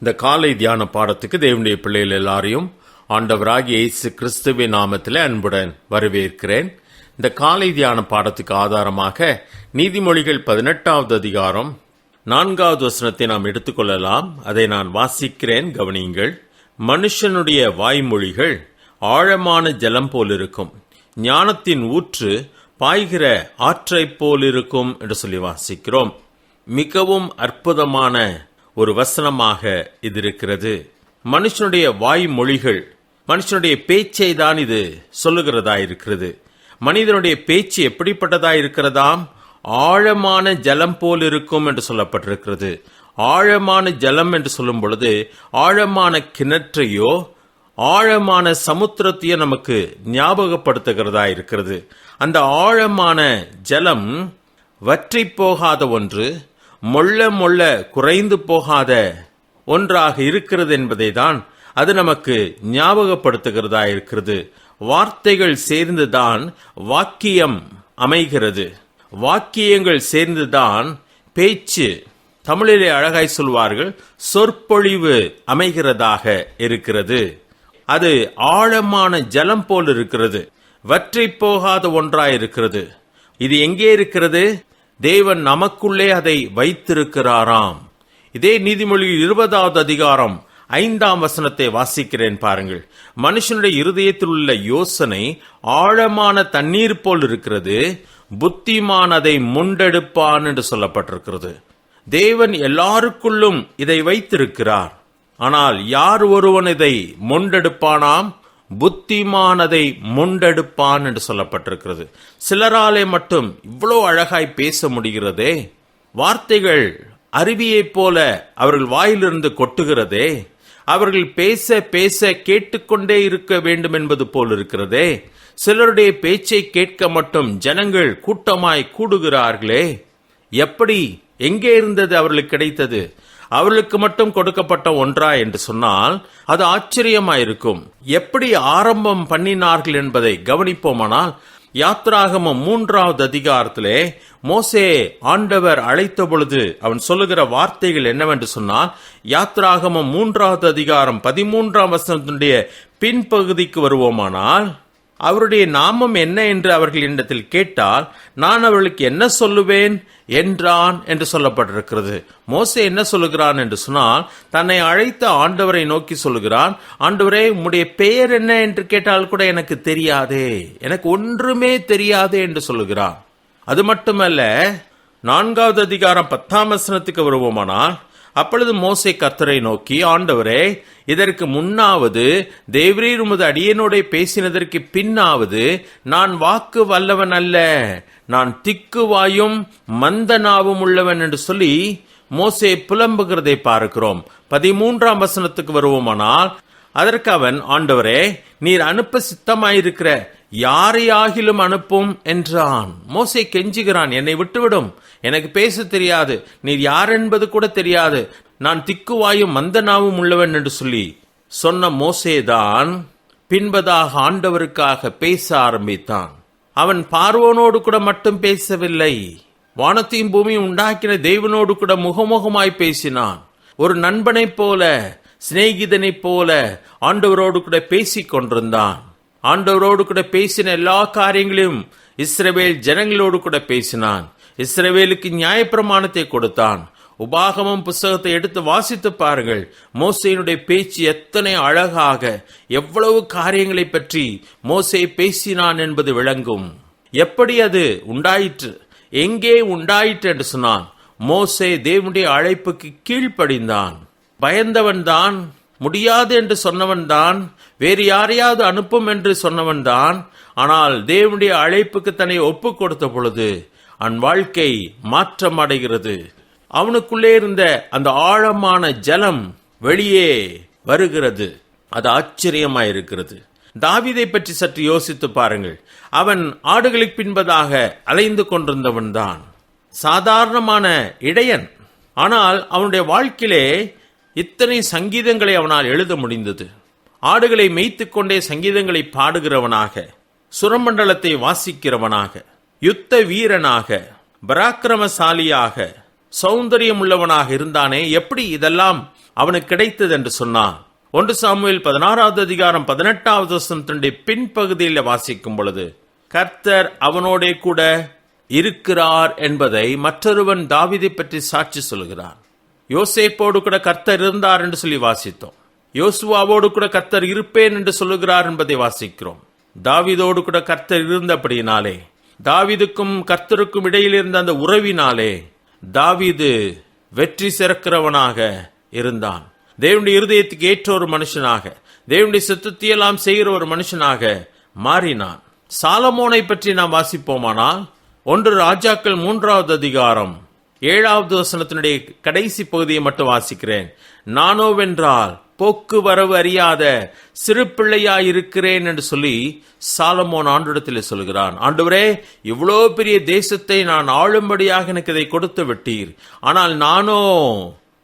இந்த காலை தியான பாடத்துக்கு தேவனுடைய பிள்ளைகள் எல்லாரையும் ஆண்டவராகி இயேசு கிறிஸ்துவின் நாமத்தில் அன்புடன் வரவேற்கிறேன். இந்த காலை தியான பாடத்துக்கு ஆதாரமாக நீதிமொழிகள் பதினெட்டாவது அதிகாரம் நான்காவது வசனத்தை நாம் எடுத்துக்கொள்ளலாம். அதை நான் வாசிக்கிறேன் கவனியுங்கள். மனுஷனுடைய வாய்மொழிகள் ஆழமான ஜலம் போல் இருக்கும் ஞானத்தின் ஊற்று பாய்கிற ஆற்றைப் போல் இருக்கும் என்று சொல்லி வாசிக்கிறோம். மிகவும் அற்புதமான ஒரு வசனமாக இது இருக்கிறது. மனுஷனுடைய வாய்மொழிகள் மனுஷனுடைய பேச்சை தான் இது சொல்லுகிறதா இருக்கிறது. மனிதனுடைய பேச்சு எப்படிப்பட்டதா இருக்கிறதாம்? ஆழமான ஜலம் போல் இருக்கும் என்று சொல்லப்பட்டிருக்கிறது. ஆழமான ஜலம் என்று சொல்லும் பொழுது ஆழமான கிணற்றையோ ஆழமான சமுத்திரத்தையோ நமக்கு ஞாபகப்படுத்துகிறதா இருக்கிறது. அந்த ஆழமான ஜலம் வற்றி போகாத ஒன்று மொள்ள மொள்ள குறைந்து போகாத ஒன்றாக இருக்கிறது என்பதை தான் அது நமக்கு ஞாபகப்படுத்துகிறதா இருக்கிறது. வார்த்தைகள் சேர்ந்துதான் வாக்கியம் அமைகிறது. வாக்கியங்கள் சேர்ந்துதான் பேச்சு. தமிழிலே அழகாய் சொல்வார்கள் சொற்பொழிவு அமைகிறதாக இருக்கிறது. அது ஆழமான ஜலம் போல் இருக்கிறது. வற்றி போகாத ஒன்றாய் இருக்கிறது. இது எங்கே இருக்கிறது? தேவன் நமக்குள்ளே அதை வைத்திருக்கிறாராம். இதே நீதிமொழி இருபதாவது அதிகாரம் ஐந்தாம் வசனத்தை வாசிக்கிறேன் பாருங்கள். மனுஷனுடைய இருதயத்தில் உள்ள யோசனை ஆழமான தண்ணீர் போல் இருக்கிறது புத்திமான் அதை முண்டெடுப்பான் என்று சொல்லப்பட்டிருக்கிறது. தேவன் எல்லாருக்குள்ளும் இதை வைத்திருக்கிறார். ஆனால் யார் ஒருவன் இதை முண்டெடுப்பானாம்? புத்திமானதை முண்டெடுப்பான் என்று சொல்லப்பட்டிருக்கிறது. சிலராலே மட்டும் இவ்வளோ அழகாய் பேச முடிகிறதே? வார்த்தைகள் அருவியைப் போல அவர்கள் வாயிலிருந்து கொட்டுகிறதே? அவர்கள் பேச பேச கேட்டுக்கொண்டே இருக்க வேண்டும் என்பது போல் இருக்கிறதே? சிலருடைய பேச்சை கேட்க மட்டும் ஜனங்கள் கூட்டமாய் கூடுகிறார்களே? எப்படி எங்கே இருந்தது அவர்களுக்கு கிடைத்தது? அவர்களுக்கு மட்டும் கொடுக்கப்பட்ட ஒன்றா என்று சொன்னால் அது ஆச்சரியமாயிருக்கும். எப்படி ஆரம்பம் பண்ணினார்கள் என்பதை கவனிப்போமானால் யாத்ராகமம் மூன்றாவது அதிகாரத்திலே மோசே ஆண்டவர் அழைத்த பொழுது அவன் சொல்லுகிற வார்த்தைகள் என்னவென்று சொன்னால் யாத்ராகமம் மூன்றாவது அதிகாரம் பதிமூன்றாம் வசனத்தினுடைய பின்பகுதிக்கு வருவோமானால் அவருடைய நாமம் என்ன என்று அவர்கள் என்னிடத்தில் கேட்டால் நான் அவர்களுக்கு என்ன சொல்லுவேன்? என்றான் என்று சொல்லப்பட்டிருக்கிறது. மோசே என்ன சொல்லுகிறான் என்று சொன்னால் தன்னை அழைத்த ஆண்டவரை நோக்கி சொல்லுகிறான் ஆண்டவரே உம்முடைய பெயர் என்ன என்று கேட்டால் கூட எனக்கு தெரியாதே. எனக்கு ஒன்றுமே தெரியாதே என்று சொல்லுகிறான். அது மட்டுமல்ல நான்காவது அதிகாரம் பத்தாம் வசனத்துக்கு வருவோமானால் அப்பொழுது மோசே கத்தரை நோக்கி ஆண்டவரே இதற்கு முன்னாவது தேவரீர் உமது அடியனோட பேசினதற்கு பின்னாவது நான் வாக்கு வல்லவன் அல்ல. நான் திக்கு வாயும் உள்ளவன் என்று சொல்லி மோசே புலம்புகிறதை பார்க்கிறோம். பதிமூன்றாம் வசனத்துக்கு வருவோமானால் அதற்கு அவன் ஆண்டவரே நீர் அனுப்ப சித்தமாயிருக்கிற யாரையாகிலும் அனுப்பும் என்றான். மோசை கெஞ்சுகிறான் என்னை விட்டுவிடும். எனக்கு பேச தெரியாது. நீர் யார் என்பது கூட தெரியாது. நான் திக்குவாயும் மந்தனாவும் உள்ளவன் என்று சொல்லி சொன்ன மோசேதான் பின்பதாக ஆண்டவருக்காக பேச ஆரம்பித்தான். அவன் பார்வோனோடு கூட மட்டும் பேசவில்லை. வானத்தையும் பூமியும் உண்டாக்கின தெய்வனோடு கூட முகமுகமாய் பேசினான். ஒரு நண்பனைப் போல சிநேகிதனைப் போல ஆண்டவரோடு கூட பேசிக் கொண்டிருந்தான். ஆண்டவரோடு கூட பேசின எல்லா காரியங்களையும் இஸ்ரவேல் ஜனங்களோடு கூட பேசினான். இஸ்ரவேலுக்கு நியாயப்பிரமாணத்தை கொடுத்தான். உபாகமம் புஸ்தகத்தை எடுத்து வாசித்து பாருங்கள். மோசையினுடைய பேச்சு எத்தனை அழகாக எவ்வளவு காரியங்களை பற்றி மோசை பேசினான் என்பது விளங்கும். எப்படி அது உண்டாயிற்று? எங்கே உண்டாயிற்று என்று சொன்னான். மோசே தேவனுடைய அழைப்புக்கு கீழ்ப்படிந்தான். பயந்தவன் தான் முடியாது என்று சொன்னவன்தான் வேறு யாரையாவது அனுப்பும் என்று சொன்னவன்தான். ஆனால் தேவனுடைய அழைப்புக்கு தன்னை ஒப்பு கொடுத்த பொழுது அவன் வாழ்க்கை மாற்றம் அடைகிறது அவனுக்குள்ளே இருந்த அந்த ஆழமான ஜலம் வெளியே வருகிறது. அது ஆச்சரியமாயிருக்கிறது. தாவிதை பற்றி சற்று யோசித்து பாருங்கள். அவன் ஆடுகளுக்கு பின்பதாக அலைந்து கொண்டிருந்தவன் தான் சாதாரணமான இடையன். ஆனால் அவனுடைய வாழ்க்கையிலே இத்தனை சங்கீதங்களை அவனால் எழுத முடிந்தது. ஆடுகளை மேய்த்து கொண்டே சங்கீதங்களை பாடுகிறவனாக சுரமண்டலத்தை வாசிக்கிறவனாக யுத்த வீரனாக பராக்கிரமசாலியாக சௌந்தரியம் உள்ளவனாக இருந்தானே எப்படி இதெல்லாம் அவனுக்கு கிடைத்தது என்று சொன்னான். ஒன்று சாமுவேல் பதினாறாவது அதிகாரம் பதினெட்டாவது வசனத்தினுடைய பின்பகுதியில் வாசிக்கும் பொழுது கர்த்தர் அவனோடே கூட இருக்கிறார் என்பதை மற்றொருவன் தாவிதை பற்றி சாட்சி சொல்கிறான். யோசேப்போடு கூட கர்த்தர் இருந்தார் என்று சொல்லி வாசித்தோம். யோசுவாவோடு கூட கர்த்தர் இருப்பேன் என்று சொல்லுகிறார் என்பதை வாசிக்கிறோம். தாவிதோடு கூட கர்த்தர் இருந்தபடியினாலே தாவிதுக்கும் கர்த்தருக்கும் இடையில் இருந்த அந்த உறவினாலே தாவிது வெற்றி சிறக்கிறவனாக இருந்தான். தேவனுடைய இருதயத்துக்கு ஏற்ற ஒரு மனுஷனாக தேவனுடைய சித்தத்தையெல்லாம் செய்கிற ஒரு மனுஷனாக மாறினான். சாலமோனை பற்றி நாம் வாசிப்போமானால் ஒன்று ராஜாக்கள் மூன்றாவது அதிகாரம் ஏழாவது வசனத்தினுடைய கடைசி பகுதியை மட்டும் வாசிக்கிறேன். நானோவென்றால் போக்குவரவு அறியாத சிறு பிள்ளையாயிருக்கிறேன் என்று சொல்லி சாலமோன் ஆண்டிடத்தில் சொல்கிறான். ஆண்டவரே இவ்வளோ பெரிய தேசத்தை நான் ஆளும்படியாக எனக்கு இதை கொடுத்து விட்டீர். ஆனால் நானோ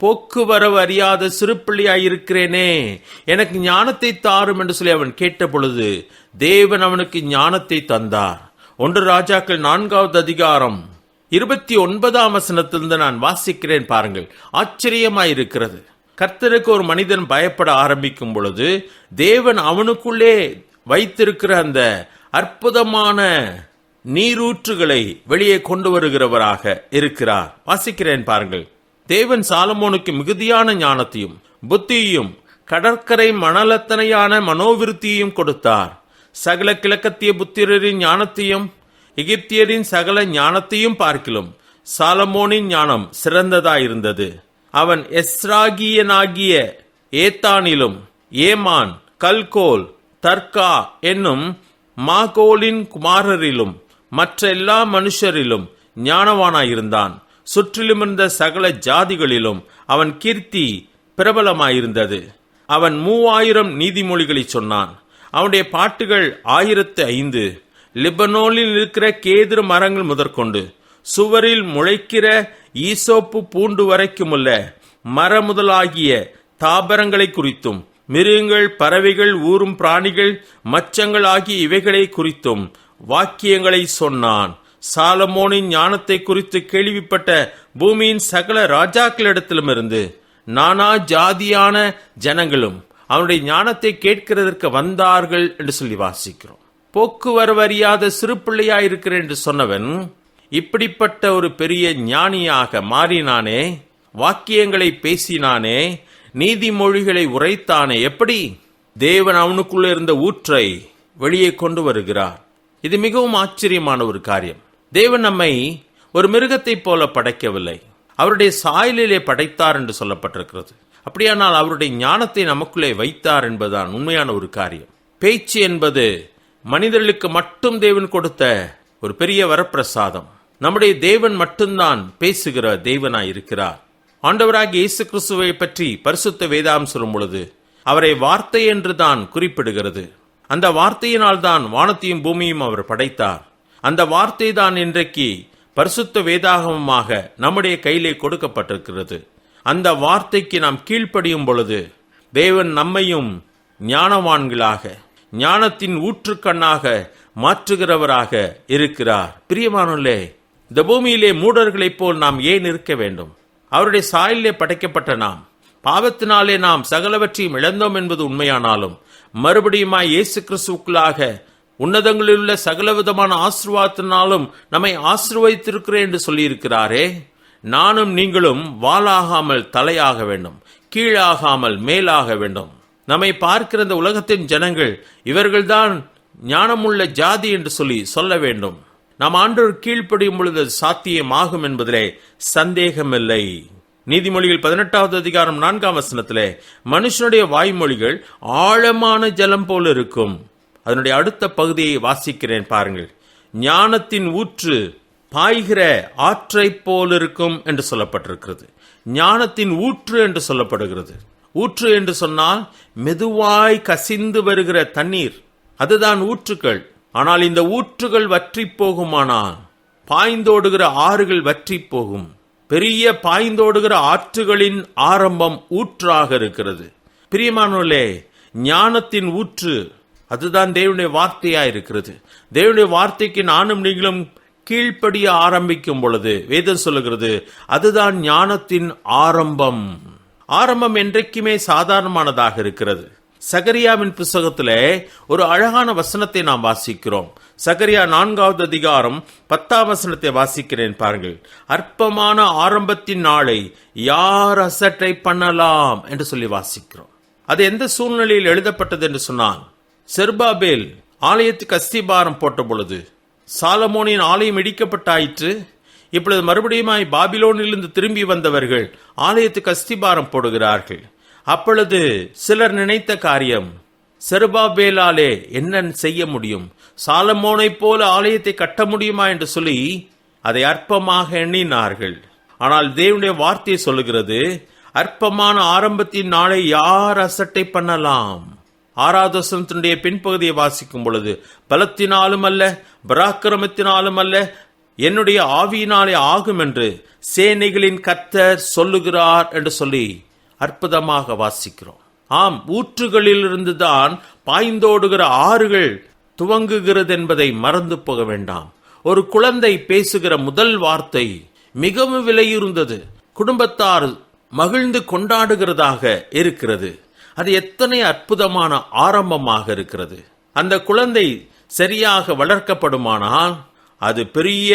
போக்குவரவு அறியாத சிறு பிள்ளையாயிருக்கிறேனே எனக்கு ஞானத்தை தாரும் என்று சொல்லி அவன் கேட்ட பொழுது தேவன் அவனுக்கு ஞானத்தை தந்தார். ஒன்று ராஜாக்கள் நான்காவது அதிகாரம் இருபத்தி ஒன்பதாம் வசனத்திலிருந்து நான் வாசிக்கிறேன் பாருங்கள். ஆச்சரியமாயிருக்கிறது. கர்த்தருக்கு ஒரு மனிதன் பயப்பட ஆரம்பிக்கும் பொழுது தேவன் அவனுக்குள்ளே வைத்திருக்கிற அந்த அற்புதமான நீரூற்றுகளை வெளியே கொண்டு வருகிறவராக இருக்கிறார். வாசிக்கிறேன் பாருங்கள். தேவன் சாலமோனுக்கு மிகுதியான ஞானத்தையும் புத்தியையும் கடற்கரை மணலத்தனையான மனோவிருத்தியையும் கொடுத்தார். சகல கிழக்கத்திய புத்திரரின் ஞானத்தையும் எகிப்தியரின் சகல ஞானத்தையும் பார்க்கிலும் சாலமோனின் ஞானம் சிறந்ததாயிருந்தது. அவன் எஸ்ராகியனாகிய ஏத்தானிலும் ஏமான் கல்கோல் தர்கா என்னும் மாகோலின் குமாரரிலும் மற்ற எல்லா மனுஷரிலும் ஞானவானாயிருந்தான். சுற்றிலும் இருந்த சகல ஜாதிகளிலும் அவன் கீர்த்தி பிரபலமாயிருந்தது. அவன் மூவாயிரம் நீதிமொழிகளை சொன்னான். அவனுடைய பாட்டுகள் ஆயிரத்து ஐந்து. லிபனோலில் இருக்கிற கேதுரு மரங்கள் முதற்கொண்டு சுவரில் முளைக்கிற ஈசோப்பு பூண்டு வரைக்குமுள்ள மர முதலாகிய தாபரங்களை குறித்தும் மிருகங்கள் பறவைகள் ஊறும் பிராணிகள் மச்சங்கள் ஆகிய இவைகளை குறித்தும் வாக்கியங்களை சொன்னான். சாலமோனின் ஞானத்தை குறித்து கேள்விப்பட்ட பூமியின் சகல ராஜாக்களிடத்திலும் இருந்து நானா ஜாதியான ஜனங்களும் அவனுடைய ஞானத்தை கேட்கிறதற்கு வந்தார்கள் என்று சொல்லி வாசிக்கிறோம். போக்குவரவு அறியாத சிறு பிள்ளையாயிருக்கிறேன் என்று சொன்னவன் இப்படிப்பட்ட ஒரு பெரிய ஞானியாக மாறினானே வாக்கியங்களை பேசினானே நீதிமொழிகளை உரைத்தானே எப்படி? தேவன் அவனுக்குள்ள இருந்த ஊற்றை வெளியே கொண்டு வருகிறார். இது மிகவும் ஆச்சரியமான ஒரு காரியம். தேவன் நம்மை ஒரு மிருகத்தைப் போல படைக்கவில்லை. அவருடைய சாயலிலே படைத்தார் என்று சொல்லப்பட்டிருக்கிறது. அப்படியானால் அவருடைய ஞானத்தை நமக்குள்ளே வைத்தார் என்பதுதான் உண்மையான ஒரு காரியம். பேச்சு என்பது மனிதர்களுக்கு மட்டும் தேவன் கொடுத்த ஒரு பெரிய வரப்பிரசாதம். நம்முடைய தேவன் மட்டும்தான் பேசுகிற தேவனாய் இருக்கிறார். ஆண்டவராகிய இயேசு கிறிஸ்துவை பற்றி பரிசுத்த வேதாம் சொல்லும் பொழுது அவரை வார்த்தை என்று தான் குறிப்பிடுகிறது. அந்த வார்த்தையினால் தான் வானத்தையும் பூமியும் அவர் படைத்தார். அந்த வார்த்தை தான் இன்றைக்கு பரிசுத்த வேதாகமமாக நம்முடைய கையிலே கொடுக்கப்பட்டிருக்கிறது. அந்த வார்த்தைக்கு நாம் கீழ்ப்படியும் பொழுது தேவன் நம்மையும் ஞானவான்களாக ஞானத்தின் ஊற்றுக்கண்ணாக மாற்றுகிறவராக இருக்கிறார். பிரியமானே இந்த பூமியிலே மூடர்களைப் போல் நாம் ஏன் இருக்க வேண்டும்? அவருடைய சாயலிலே படைக்கப்பட்ட நாம் பாவத்தினாலே நாம் சகலவற்றையும் இழந்தோம் என்பது உண்மையானாலும் மறுபடியுமாய் இயேசு கிறிஸ்துக்குள்ளாக உன்னதங்களில் உள்ள சகலவிதமான ஆசிர்வாதத்தினாலும் நம்மை ஆசிர்வதித்திருக்கிறேன் என்று சொல்லியிருக்கிறாரே நானும் நீங்களும் வாளாகாமல் தலையாக வேண்டும் கீழாகாமல் மேலாக வேண்டும். நம்மை பார்க்கிற இந்த உலகத்தின் ஜனங்கள் இவர்கள்தான் ஞானமுள்ள ஜாதி என்று சொல்லி சொல்ல வேண்டும். நாம் ஆண்டோர் கீழ்ப்படியும் பொழுது சாத்தியம் சாத்தியமாகும் என்பதிலே சந்தேகமில்லை. நீதிமொழிகள் பதினெட்டாவது அதிகாரம் நான்காம் வசனத்திலே மனுஷனுடைய வாய்மொழிகள் ஆழமான ஜலம் போல இருக்கும். அதனுடைய அடுத்த பகுதியை வாசிக்கிறேன் பாருங்கள். ஞானத்தின் ஊற்று பாய்கிற ஆற்றைப் போல் இருக்கும் என்று சொல்லப்பட்டிருக்கிறது. ஞானத்தின் ஊற்று என்று சொல்லப்படுகிறது. ஊற்று என்று சொன்னால் மெதுவாய் கசிந்து வருகிற தண்ணீர். அதுதான் ஊற்றுக்கள். ஆனால் இந்த ஊற்றுகள் வற்றி போகுமானால் பாய்ந்தோடுகிற ஆறுகள் வற்றி போகும் பெரிய பாய்ந்தோடுகிற ஆற்றுகளின் ஆரம்பம் ஊற்றாக இருக்கிறது. பிரியமானோலே ஞானத்தின் ஊற்று அதுதான் தேவனுடைய வார்த்தையா இருக்கிறது தேவனுடைய வார்த்தைக்கு நானும் நீங்களும் கீழ்ப்படிய ஆரம்பிக்கும் பொழுது வேதம் சொல்லுகிறது அதுதான் ஞானத்தின் ஆரம்பம். ஆரம்பம் என்றைக்குமே சாதாரணமானதாக இருக்கிறது. சகரியாவின் புஸ்தகத்தில் ஒரு அழகான வசனத்தை நாம் வாசிக்கிறோம். சகரியா நான்காவது அதிகாரம் பத்தாம் வசனத்தை வாசிக்கிறேன் பாருங்கள். அற்பமான ஆரம்பத்தின் நாளை யார் அசட்டை பண்ணலாம் என்று சொல்லி வாசிக்கிறோம். அது எந்த சூழ்நிலையில் எழுதப்பட்டது என்று சொன்னான் செர்பாபேல் ஆலயத்துக்கு அஸ்திபாரம் போட்ட பொழுது சாலமோனின் ஆலயம் இடிக்கப்பட்டாயிற்று. இப்பொழுது மறுபடியுமாய் பாபிலோனிலிருந்து திரும்பி வந்தவர்கள் ஆலயத்துக்கு அஸ்திபாரம் போடுகிறார்கள். அப்பொழுது சிலர் நினைத்த காரியம் செருபாபேலாலே என்ன செய்ய முடியும்? சாலமோனைப் போல ஆலயத்தை கட்ட முடியுமா என்று சொல்லி அதை அற்பமாக எண்ணினார்கள். ஆனால் தேவனுடைய வார்த்தையை சொல்லுகிறது அற்பமான ஆரம்பத்தின் நாளை யார் அசட்டை பண்ணலாம்? ஆராதசனத்தினுடைய பின்பகுதியை வாசிக்கும் பொழுது பலத்தினாலும் அல்ல பராக்கிரமத்தினாலும் அல்ல என்னுடைய ஆவியினாலே ஆகும் என்று சேனைகளின் கத்தர் சொல்லுகிறார் என்று சொல்லி அற்புதமாக வாசிக்கிறோம். ஆம் ஊற்றுகளிலிருந்து தான் பாய்ந்தோடுகிற ஆறுகள் துவங்குகிறது என்பதை மறந்து போக வேண்டாம். ஒரு குழந்தை பேசுகிற முதல் வார்த்தை மிகவும் விலையுறுந்தது. குடும்பத்தார் மகிழ்ந்து கொண்டாடுகிறதாக இருக்கிறது. அது எத்தனை அற்புதமான ஆரம்பமாக இருக்கிறது. அந்த குழந்தை சரியாக வளர்க்கப்படுமானால் அது பெரிய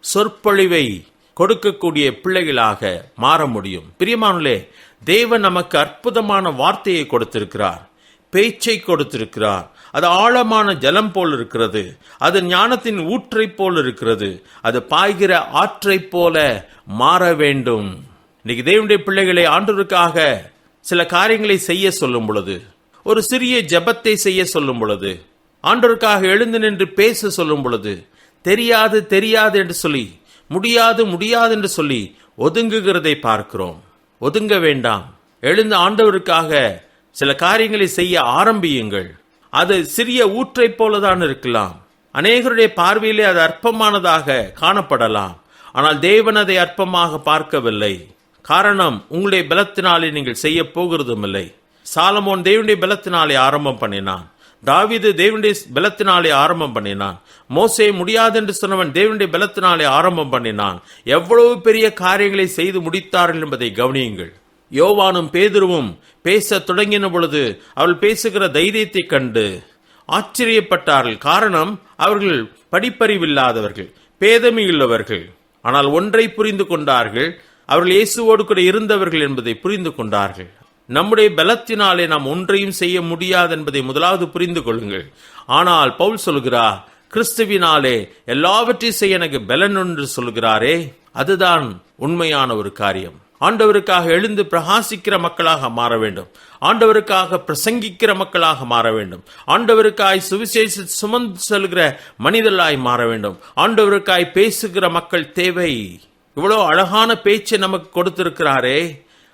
சொற்பொழிவை கொடுக்கக்கூடிய பிள்ளைகளாக மாற முடியும். பிரியமானே தேவன் நமக்கு அற்புதமான வார்த்தையை கொடுத்திருக்கிறார். பேச்சை கொடுத்திருக்கிறார். அது ஆழமான ஜலம் போல் இருக்கிறது. அது ஞானத்தின் ஊற்றை போல் இருக்கிறது. அது பாய்கிற ஆற்றை போல மாற வேண்டும். இன்னைக்கு தேவனுடைய பிள்ளைகளை ஆண்டவருக்காக சில காரியங்களை செய்ய சொல்லும் பொழுது ஒரு சிறிய ஜெபத்தை செய்ய சொல்லும் பொழுது ஆண்டோருக்காக எழுந்து நின்று பேச சொல்லும் பொழுது தெரியாது தெரியாது என்று சொல்லி முடியாது முடியாது என்று சொல்லி ஒதுங்குகிறதை பார்க்கிறோம். ஒதுங்க வேண்டாம். எழுந்து ஆண்டவருக்காக சில காரியங்களை செய்ய ஆரம்பியுங்கள். அது சிறிய ஊற்றைப் போலதான் இருக்கலாம். அநேகருடைய பார்வையிலே அது அற்பமானதாக காணப்படலாம். ஆனால் தேவன் அதை அற்பமாக பார்க்கவில்லை. காரணம் உங்களுடைய பலத்தினாலே நீங்கள் செய்ய போகிறதும் இல்லை சாலமோன் தேவனுடைய பலத்தினாலே ஆரம்பம் பண்ணினான். தாவிது தேவனுடைய பலத்தினாலே ஆரம்பம் பண்ணினான். மோசே முடியாது என்று சொன்னவன் தேவனுடைய பலத்தினாலே ஆரம்பம் பண்ணினான். எவ்வளவு பெரிய காரியங்களை செய்து முடித்தார்கள் என்பதை கவனியுங்கள். யோவானும் பேதுருவும் பேசத் தொடங்கின பொழுது அவள் பேசுகிற தைரியத்தை கண்டு ஆச்சரியப்பட்டார்கள். காரணம் அவர்கள் படிப்பறிவில்லாதவர்கள் பேதமையுள்ளவர்கள். ஆனால் ஒன்றை புரிந்து கொண்டார்கள் அவர்கள் இயேசுவோடு கூட இருந்தவர்கள் என்பதை புரிந்து கொண்டார்கள். நம்முடைய பலத்தினாலே நாம் ஒன்றையும் செய்ய முடியாது என்பதை முதலாவது புரிந்து கொள்ளுங்கள். ஆனால் பவுல் சொல்கிறார் கிறிஸ்துவினாலே எல்லாவற்றையும் செய்ய எனக்கு பலன் என்று சொல்கிறாரே அதுதான் உண்மையான ஒரு காரியம். ஆண்டவருக்காக எழுந்து பிரகாசிக்கிற மக்களாக மாற வேண்டும். ஆண்டவருக்காக பிரசங்கிக்கிற மக்களாக மாற வேண்டும். ஆண்டவருக்காய் சுவிசேஷ சுமந்து செல்கிற மனிதர்களாய் மாற வேண்டும். ஆண்டவருக்காய் பேசுகிற மக்கள் தேவை. இவ்வளோ அழகான பேச்சை நமக்கு கொடுத்திருக்கிறாரே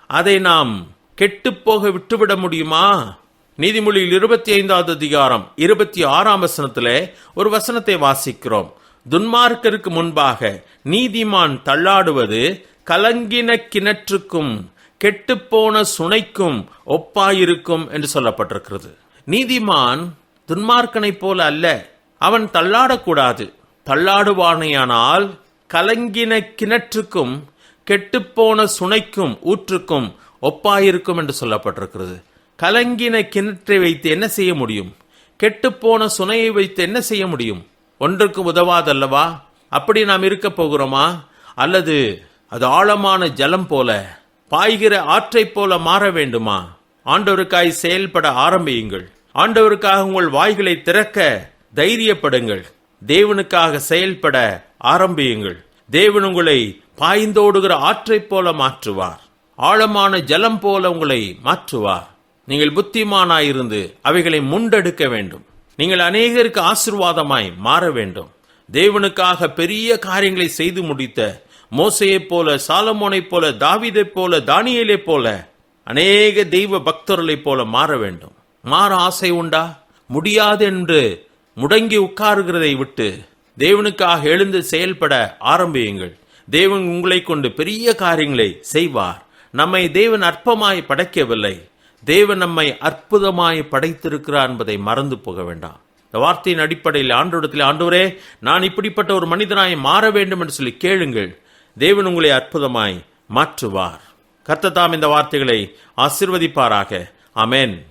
அதை நாம் கெட்டுப்போக விட்டுவிட முடியுமா? நீதிமொழியில் இருபத்தி ஐந்தாவது அதிகாரம் இருபத்தி ஆறாம் வசனத்திலே ஒரு வசனத்தை வாசிக்கிறோம். துன்மார்க்கருக்கு முன்பாக நீதிமான் தள்ளாடுவது கலங்கின கிணற்றுக்கும் கெட்டுப்போன சுனைக்கும் ஒப்பாயிருக்கும் என்று சொல்லப்பட்டிருக்கிறது. நீதிமான் துன்மார்க்கனைப் போல அல்ல. அவன் தள்ளாடக்கூடாது. தள்ளாடுவானையானால் கலங்கின கிணற்றுக்கும் கெட்டுப்போன சுனைக்கும் ஊற்றுக்கும் ஒப்பாயிருக்கும் என்று சொல்லப்பட்டிருக்கிறது. கலங்கின கிணற்றை வைத்து என்ன செய்ய முடியும்? கெட்டுப்போன சுனையை வைத்து என்ன செய்ய முடியும்? ஒன்றுக்கு உதவாதல்லவா? அப்படி நாம் இருக்க போகிறோமா? அல்லது அது ஆழமான ஜலம் போல பாய்கிற ஆற்றைப் போல மாற வேண்டுமா? ஆண்டவருக்காய் செயல்பட ஆரம்பியுங்கள். ஆண்டவருக்காக உங்கள் வாய்களை திறக்க தைரியப்படுங்கள். தேவனுக்காக செயல்பட ஆரம்பியுங்கள். தேவன் உங்களை பாய்ந்தோடுகிற ஆற்றைப் போல மாற்றுவார். ஆழமான ஜலம் போல உங்களை மாற்றுவார். நீங்கள் புத்திமானாயிருந்து அவைகளை முண்டெடுக்க வேண்டும். நீங்கள் அநேகருக்கு ஆசிர்வாதமாய் மாற வேண்டும். தேவனுக்காக பெரிய காரியங்களை செய்து முடித்த மோசையைப் போல சாலமோனைப் போல தாவிதைப் போல தானியலைப் போல அநேக தெய்வ பக்தர்களைப் போல மாற வேண்டும். மாற ஆசை உண்டா? முடியாது என்று முடங்கி உட்காருகிறதை விட்டு தேவனுக்காக எழுந்து செயல்பட ஆரம்பியுங்கள். தேவன் உங்களை கொண்டு பெரிய காரியங்களை செய்வார். நம்மை தேவன் அற்பமாய் படைக்கவில்லை. தேவன் நம்மை அற்புதமாய் படைத்திருக்கிறார் என்பதை மறந்து போக வேண்டாம். இந்த வார்த்தையின் அடிப்படையில் ஆண்டோடத்தில் ஆண்டவரே நான் இப்படிப்பட்ட ஒரு மனிதனாய் மாற வேண்டும் என்று சொல்லி கேளுங்கள். தேவன் உங்களை அற்புதமாய் மாற்றுவார். கர்த்ததாம் இந்த வார்த்தைகளை ஆசிர்வதிப்பாராக. அமேன்